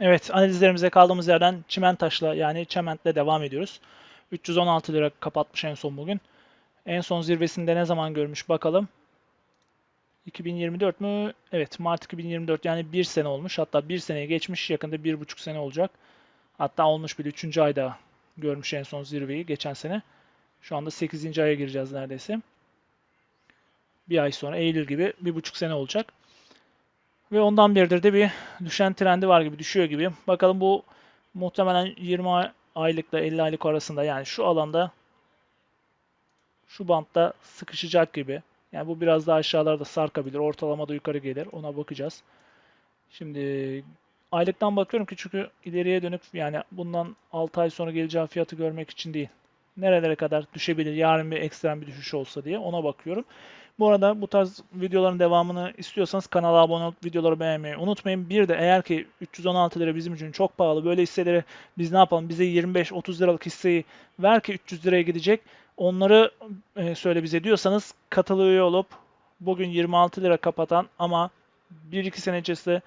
Evet analizlerimize kaldığımız yerden Çimentaş'la yani Çement'le devam ediyoruz. 316 lira kapatmış en son bugün. En son zirvesinde ne zaman görmüş bakalım. 2024 mü? Evet Mart 2024 yani bir sene olmuş. Hatta bir seneye geçmiş yakında bir buçuk sene olacak. Hatta olmuş bile 3. ayda görmüş en son zirveyi geçen sene. Şu anda 8. aya gireceğiz neredeyse. Bir ay sonra Eylül gibi bir buçuk sene olacak. Ve ondan beridir de bir düşen trendi var gibi, düşüyor gibi. Bakalım bu muhtemelen 20 aylıkla 50 aylık arasında yani şu alanda şu bantta sıkışacak gibi. Yani bu biraz daha aşağılarda sarkabilir. Ortalamada yukarı gelir. Ona bakacağız. Şimdi aylıktan bakıyorum ki çünkü ileriye dönük yani bundan 6 ay sonra geleceği fiyatı görmek için değil. Nerelere kadar düşebilir yarın bir ekstrem bir düşüş olsa diye ona bakıyorum. Bu arada bu tarz videoların devamını istiyorsanız kanala abone olup videoları beğenmeyi unutmayın. Bir de eğer ki 316 lira bizim için çok pahalı böyle hisseleri biz ne yapalım bize 25-30 liralık hisseyi ver ki 300 liraya gidecek. Onları e, söyle bize diyorsanız katılı üye olup bugün 26 lira kapatan ama 1-2 sene içerisinde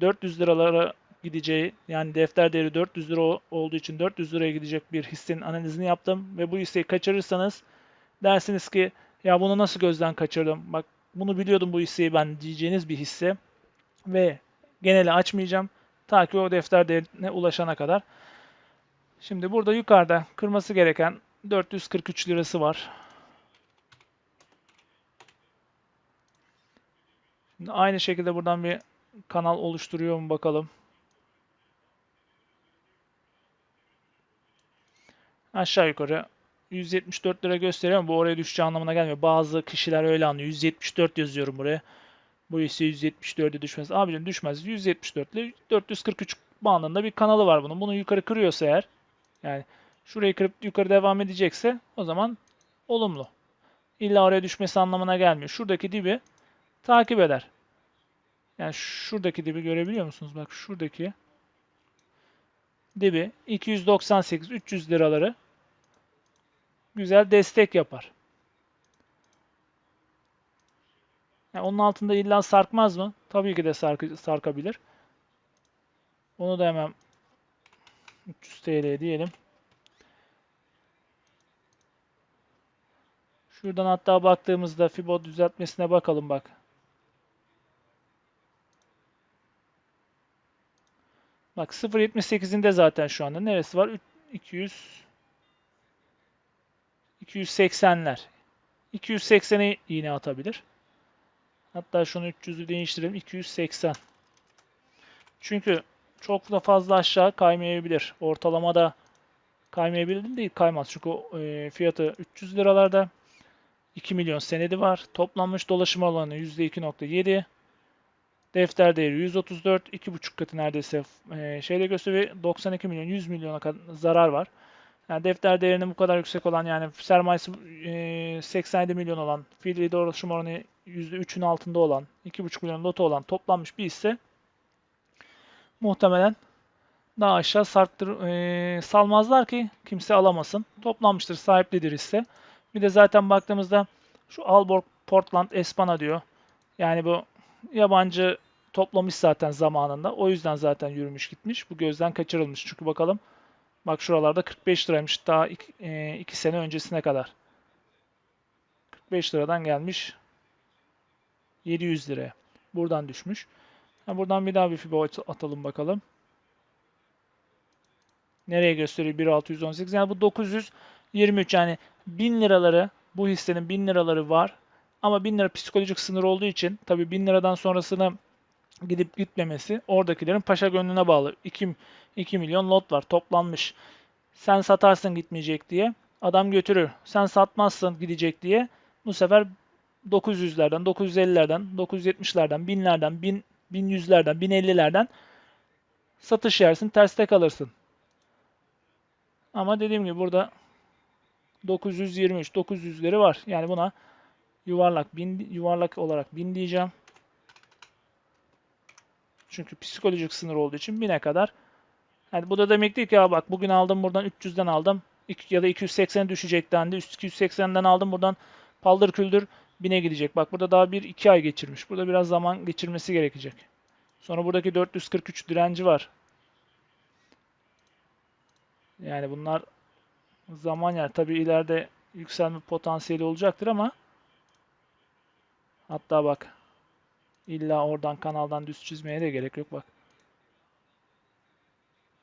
400 liralara gideceği yani defter değeri 400 lira olduğu için 400 liraya gidecek bir hissenin analizini yaptım ve bu hisseyi kaçırırsanız dersiniz ki ya bunu nasıl gözden kaçırdım? Bak bunu biliyordum bu hisseyi ben diyeceğiniz bir hisse ve geneli açmayacağım ta ki o defter değerine ulaşana kadar. Şimdi burada yukarıda kırması gereken 443 lirası var. Şimdi aynı şekilde buradan bir kanal oluşturuyor mu bakalım. Aşağı yukarı 174 lira gösteriyor ama bu oraya düşeceği anlamına gelmiyor. Bazı kişiler öyle anlıyor. 174 yazıyorum buraya. Bu ise 174'e düşmez. Abicim düşmez. 174 ile 443 bandında bir kanalı var bunun. Bunu yukarı kırıyorsa eğer yani şurayı kırıp yukarı devam edecekse o zaman olumlu. İlla oraya düşmesi anlamına gelmiyor. Şuradaki dibi takip eder. Yani şuradaki dibi görebiliyor musunuz? Bak şuradaki dibi 298-300 liraları güzel destek yapar. Yani onun altında illa sarkmaz mı? Tabii ki de sark sarkabilir. Onu da hemen 300 TL diyelim. Şuradan hatta baktığımızda Fibo düzeltmesine bakalım bak. Bak 0.78'inde zaten şu anda. Neresi var? 200 280'ler. 280'e iğne atabilir. Hatta şunu 300'ü değiştirelim. 280. Çünkü çok da fazla aşağı kaymayabilir. Ortalamada kaymayabilir değil kaymaz. Çünkü e, fiyatı 300 liralarda. 2 milyon senedi var. Toplanmış dolaşım alanı %2.7. Defter değeri 134. 2,5 katı neredeyse e, şeyde gösteriyor. 92 milyon 100 milyona zarar var. Yani defter değerinin bu kadar yüksek olan yani sermayesi e, 87 milyon olan fiili dolaşım oranı %3'ün altında olan 2,5 milyon loto olan toplanmış bir hisse muhtemelen daha aşağı sarktır, e, salmazlar ki kimse alamasın. Toplanmıştır, sahiplidir hisse. Bir de zaten baktığımızda şu Alborg Portland Espana diyor. Yani bu yabancı toplamış zaten zamanında. O yüzden zaten yürümüş gitmiş. Bu gözden kaçırılmış. Çünkü bakalım Bak şuralarda 45 liraymış daha 2 e, sene öncesine kadar. 45 liradan gelmiş 700 liraya. Buradan düşmüş. Ha, buradan bir daha bir fibo atalım bakalım. Nereye gösteriyor? 1618. Yani bu 923 yani 1000 liraları bu hissenin 1000 liraları var. Ama 1000 lira psikolojik sınır olduğu için tabii 1000 liradan sonrasını gidip gitmemesi oradakilerin paşa gönlüne bağlı. 2, 2 milyon lot var toplanmış. Sen satarsın gitmeyecek diye. Adam götürür. Sen satmazsın gidecek diye. Bu sefer 900'lerden, 950'lerden, 970'lerden, 1000'lerden, 1000, 1100'lerden, 1050'lerden satış yersin, terste kalırsın. Ama dediğim gibi burada 923, 900'leri var. Yani buna yuvarlak, bin, yuvarlak olarak 1000 diyeceğim. Çünkü psikolojik sınır olduğu için 1000'e kadar. Yani bu da demek değil ki ya bak bugün aldım buradan 300'den aldım ya da 280 düşecek dendi. 280'den aldım buradan paldır küldür 1000'e gidecek. Bak burada daha 1-2 ay geçirmiş. Burada biraz zaman geçirmesi gerekecek. Sonra buradaki 443 direnci var. Yani bunlar zaman yer. Tabii ileride yükselme potansiyeli olacaktır ama hatta bak illa oradan kanaldan düz çizmeye de gerek yok bak.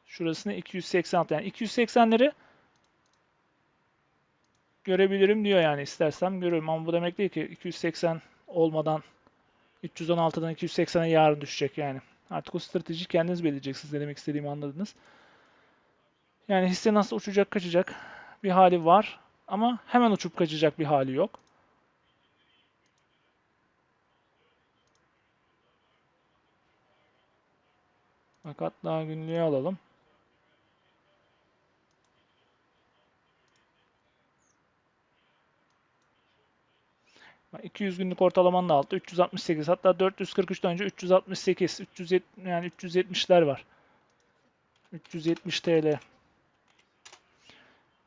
Şurasını 286 yani 280'leri görebilirim diyor yani istersem görürüm ama bu demek değil ki 280 olmadan 316'dan 280'e yarın düşecek yani. Artık o strateji kendiniz belirleyeceksiniz. Ne demek istediğimi anladınız. Yani hisse nasıl uçacak kaçacak bir hali var ama hemen uçup kaçacak bir hali yok. Fakat daha günlüğe alalım. Bak 200 günlük ortalamanın altı 368 hatta 443'ten önce 368 370 yani 370'ler var. 370 TL.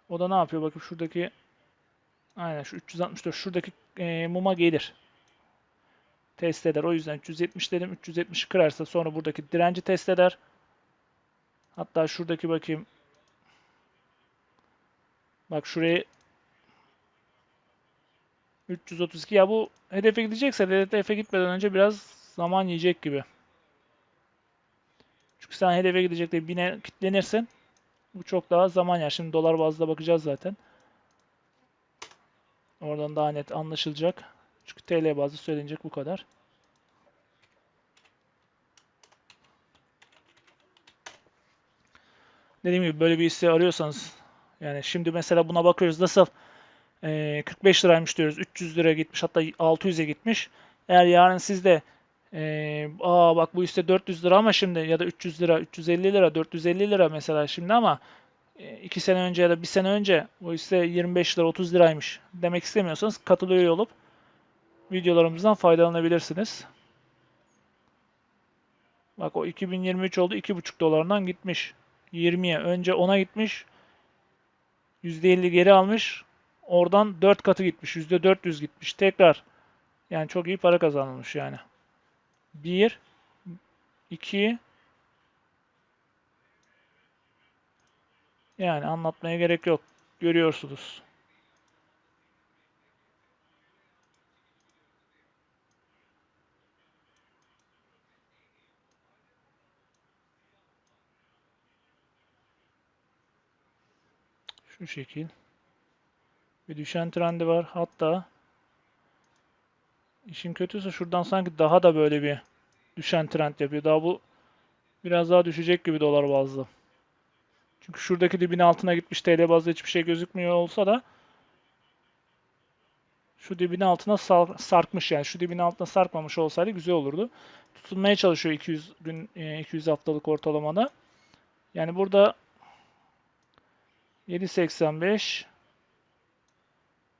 O da ne yapıyor? Bakın şuradaki aynen şu 364 şuradaki e, muma gelir. Test eder. O yüzden 370 dedim. 370'i kırarsa sonra buradaki direnci test eder. Hatta şuradaki bakayım. Bak şurayı 332 ya bu hedefe gidecekse hedefe gitmeden önce biraz zaman yiyecek gibi. Çünkü sen hedefe gidecek diye bine kitlenirsin. Bu çok daha zaman yer. Şimdi dolar bazda bakacağız zaten. Oradan daha net anlaşılacak. Çünkü TL bazı söylenecek bu kadar. Dediğim gibi böyle bir hisse arıyorsanız yani şimdi mesela buna bakıyoruz nasıl e, 45 liraymış diyoruz 300 lira gitmiş hatta 600'e gitmiş. Eğer yarın sizde ee, aa bak bu hisse 400 lira ama şimdi ya da 300 lira, 350 lira, 450 lira mesela şimdi ama 2 sene önce ya da 1 sene önce bu hisse 25 lira, 30 liraymış demek istemiyorsanız katılıyor olup videolarımızdan faydalanabilirsiniz. Bak o 2023 oldu 2,5 dolarından gitmiş. 20'ye önce 10'a gitmiş. %50 geri almış. Oradan 4 katı gitmiş. %400 gitmiş. Tekrar. Yani çok iyi para kazanılmış yani. 1 2 yani anlatmaya gerek yok. Görüyorsunuz. Şu şekil. Bir düşen trendi var. Hatta İşin kötüsü şuradan sanki daha da böyle bir düşen trend yapıyor. Daha bu biraz daha düşecek gibi dolar bazlı. Çünkü şuradaki dibin altına gitmiş TL bazlı hiçbir şey gözükmüyor olsa da şu dibin altına sarkmış yani. Şu dibin altına sarkmamış olsaydı güzel olurdu. Tutulmaya çalışıyor 200 gün 200 e, haftalık ortalamada. Yani burada 7.85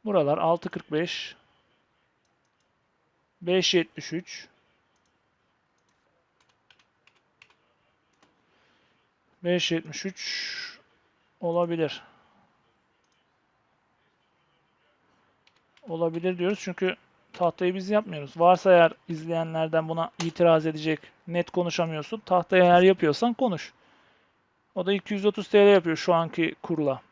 buralar 6.45 5.73 5.73 olabilir. Olabilir diyoruz çünkü tahtayı biz yapmıyoruz. Varsa eğer izleyenlerden buna itiraz edecek, net konuşamıyorsun. Tahtayı eğer yapıyorsan konuş. O da 230 TL yapıyor şu anki kurla.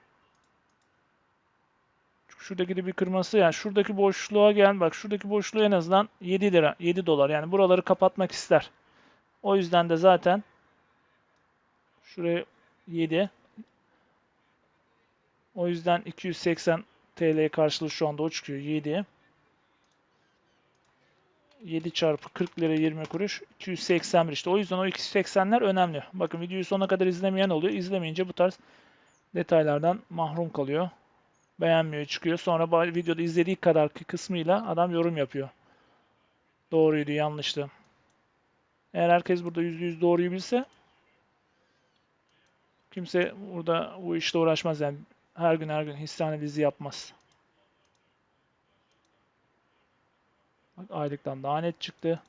Şuradaki de bir kırması yani şuradaki boşluğa gel bak şuradaki boşluğu en azından 7 lira 7 dolar yani buraları kapatmak ister. O yüzden de zaten şuraya 7 o yüzden 280 TL karşılığı şu anda o çıkıyor 7 7 çarpı 40 lira 20 kuruş 281 işte o yüzden o 280'ler önemli. Bakın videoyu sonuna kadar izlemeyen oluyor. İzlemeyince bu tarz detaylardan mahrum kalıyor beğenmiyor çıkıyor. Sonra videoda izlediği kadarki kısmıyla adam yorum yapıyor. Doğruydu, yanlıştı. Eğer herkes burada %100 doğruyu bilse kimse burada bu işle uğraşmaz yani. Her gün her gün hisse analizi yapmaz. Aylıktan daha net çıktı.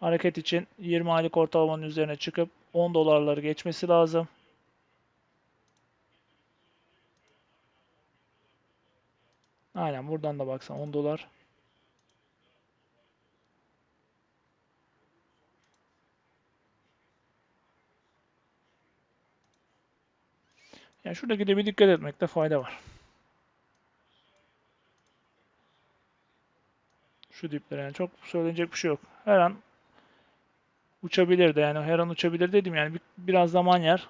Hareket için 20 aylık ortalamanın üzerine çıkıp 10 dolarları geçmesi lazım. Aynen buradan da baksan 10 dolar. Yani şuradaki de bir dikkat etmekte fayda var. Şu diplere yani çok söylenecek bir şey yok. Her an uçabilir de yani her an uçabilir dedim yani bir, biraz zaman yer.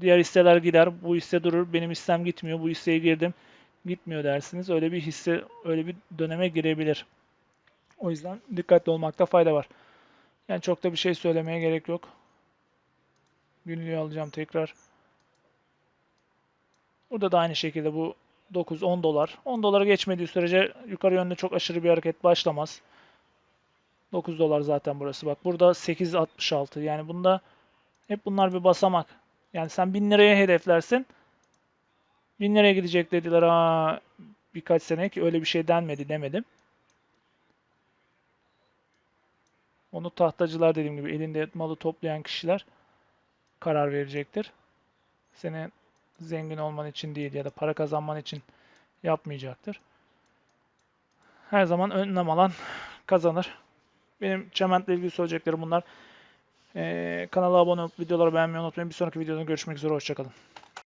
Diğer hisseler gider, bu hisse durur. Benim hissem gitmiyor, bu hisseye girdim gitmiyor dersiniz. Öyle bir hisse, öyle bir döneme girebilir. O yüzden dikkatli olmakta fayda var. Yani çok da bir şey söylemeye gerek yok. Günlüğü alacağım tekrar. Burada da aynı şekilde bu 9-10 dolar. 10 dolara geçmediği sürece yukarı yönde çok aşırı bir hareket başlamaz. 9 dolar zaten burası. Bak burada 8.66. Yani bunda hep bunlar bir basamak. Yani sen 1000 liraya hedeflersin. 1000 liraya gidecek dediler. Aa, birkaç sene ki öyle bir şey denmedi demedim. Onu tahtacılar dediğim gibi elinde malı toplayan kişiler karar verecektir. Senin zengin olman için değil ya da para kazanman için yapmayacaktır. Her zaman önlem alan kazanır. Benim Cement'le ilgili söyleyeceklerim bunlar. Ee, kanala abone olup videoları beğenmeyi unutmayın. Bir sonraki videoda görüşmek üzere. Hoşçakalın.